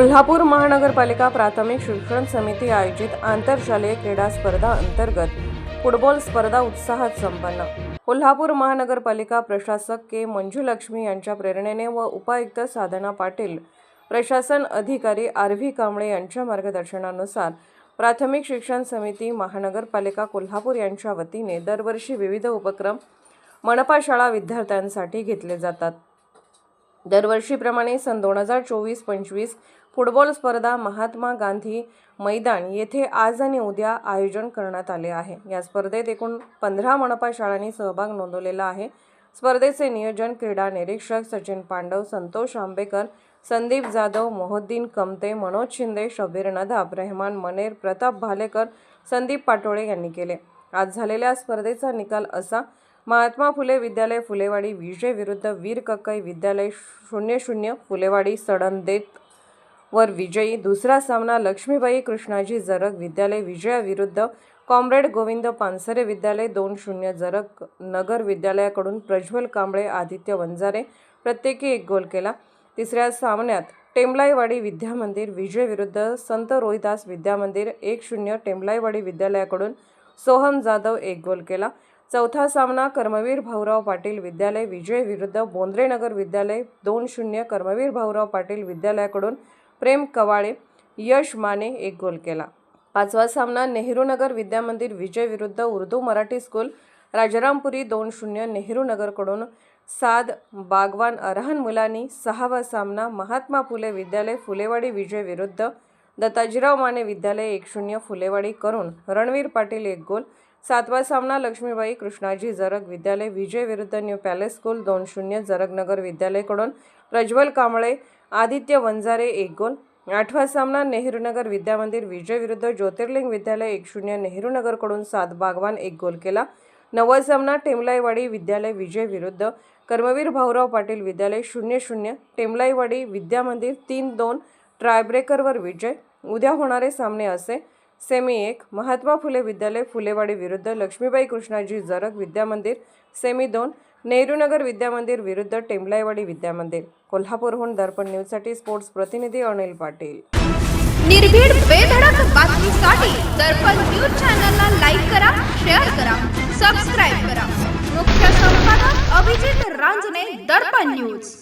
कोल्हापूर महानगरपालिका प्राथमिक शिक्षण समिती आयोजित आंतरशालेय क्रीडा स्पर्धा अंतर्गत फुटबॉल स्पर्धा उत्साहात संपन्न. कोल्हापूर महानगरपालिका प्रशासक के मंजुलक्ष्मी यांच्या प्रेरणेने व उपायुक्त साधना पाटील प्रशासन अधिकारी आर व्ही कांबळे यांच्या मार्गदर्शनानुसार प्राथमिक शिक्षण समिती महानगरपालिका कोल्हापूर यांच्या वतीने दरवर्षी विविध उपक्रम मनपा शाळा विद्यार्थ्यांसाठी घेतले जातात. दरवर्षीप्रमाणे सन दोन हजार चोवीस पंचवीस फुटबॉल स्पर्धा महात्मा गांधी मैदान येथे आज आणि उद्या आयोजन करण्यात आले आहे. या स्पर्धेत एकूण पंधरा मनपा शाळांनी सहभाग नोंदवलेला आहे. स्पर्धेचे नियोजन क्रीडा निरीक्षक सचिन पांडव संतोष आंबेकर संदीप जाधव मोहद्दीन कमते मनोज शिंदे शबीर नदाब रेहमान मनेर प्रताप भालेकर संदीप पाटोळे यांनी केले. आज झालेल्या स्पर्धेचा निकाल असा महात्मा फुले विद्यालय फुलेवाडी विजय विरुद्ध वीर कक्कई विद्यालय शून्य शून्य फुलेवाडी सडन देत वर विजयी दुसरा सामना लक्ष्मीबाई कृष्णाजी जरग विद्यालय विजयाविरुद्ध कॉम्रेड गोविंद पानसरे विद्यालय दोन शून्य जरग नगर विद्यालयाकडून प्रज्वल कांबळे आदित्य वंजारे प्रत्येकी एक गोल केला. तिसऱ्या सामन्यात टेंबलाईवाडी विद्यामंदिर विजय विरुद्ध संत रोहिदास विद्यामंदिर एक शून्य टेंबलाईवाडी विद्यालयाकडून सोहम जाधव एक गोल केला. चौथा सामना कर्मवीर भाऊराव पाटील विद्यालय विजय विरुद्ध बोंद्रेनगर विद्यालय दोन शून्य कर्मवीर भाऊराव पाटील विद्यालयाकडून प्रेम कवाळे यश माने एक गोल केला. पाचवा सामना नेहरूनगर विद्यामंदिर विजय विरुद्ध उर्दू मराठी स्कूल राजारामपुरी दोन शून्य नेहरूनगरकडून साद बागवान अरहन मुलांनी सहावा सामना महात्मा फुले विद्यालय फुलेवाडी विजय विरुद्ध दत्ताजीराव माने विद्यालय एक शून्य फुलेवाडी करून रणवीर पाटील एक गोल सातवा सामना लक्ष्मीबाई कृष्णाजी जरग विद्यालय विजय विरुद्ध न्यू पॅलेस स्कूल दोन शून्य जरगनगर विद्यालयकडून प्रज्वल कांबळे आदित्य वंजारे एक गोल. आठवा सामना नेहरूनगर विद्यामंदिर. विजय विरुद्ध ज्योतिर्लिंग विद्यालय एक शून्य. नेहरूनगरकडून सात बागवान एक गोल केला. नववा सामना टेमलाईवाडी विद्यालय. विजय विरुद्ध कर्मवीर भाऊराव पाटील विद्यालय शून्य शून्य. टेमलाईवाडी विद्यामंदिर तीन दोन. ट्रायब्रेकरवर विजय. उद्या होणारे सामने असे. सेमी एक. महात्मा फुले विद्यालय. फुलेवाडी विरुद्ध लक्ष्मीबाई कृष्णाजी जरग विद्यामंदिर. सेमी दोन. नेहरूनगर विद्यामंदिर विरुद्ध टेंबलाईवाडी विद्यामंदिर. कोल्हापूरहून दर्पण न्यूजसाठी स्पोर्ट्स प्रतिनिधी अनिल पाटील. निर्भीड बेधडक बातमीसाठी दर्पण न्यूज चॅनलला लाईक करा शेअर करा सबस्क्राईब करा. मुख्य संपादक अभिजित रांजणे दर्पण न्यूज.